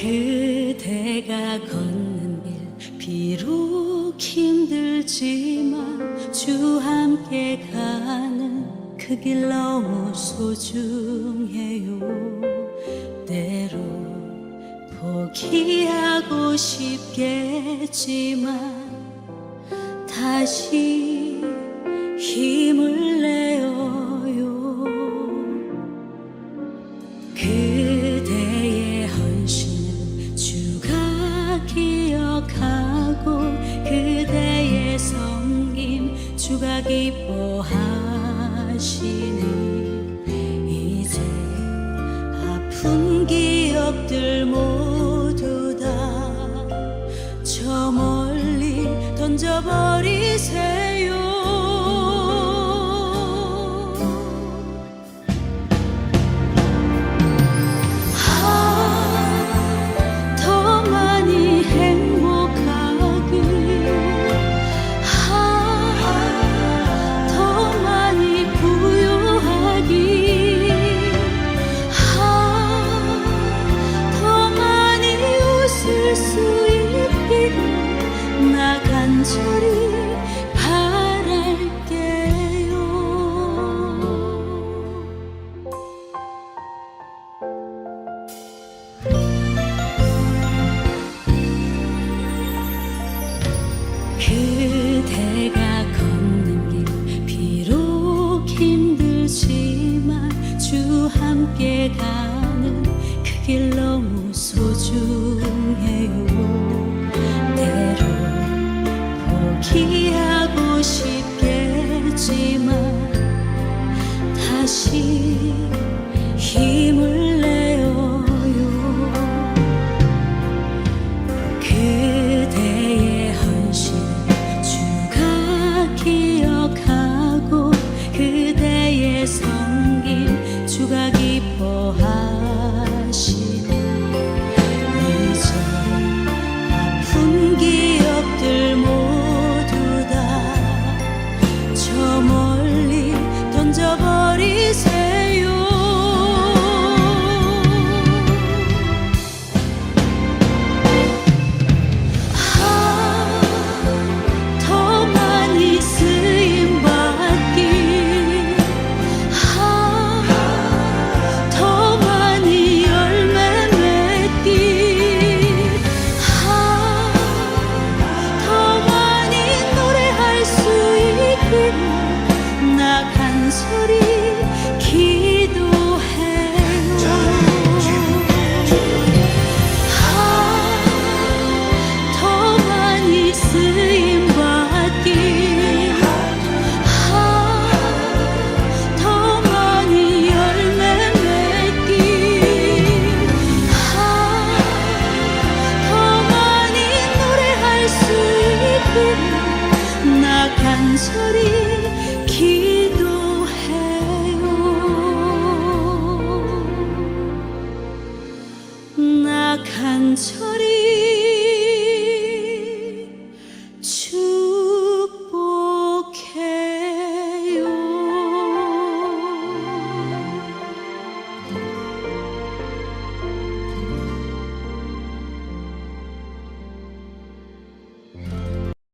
그대가 걷는 길 비록 힘들지만 주 함께 가는 그 길 너무 소중해요. 때로 포기하고 싶겠지만 다시 힘을 기억하고 그대의 섬김 주가 기뻐하시니 이제 아픈 기억들 모두 다 저 멀리 던져버 함께 가는 그 길 너무 소중해 간절히 기도해요. 나 간절히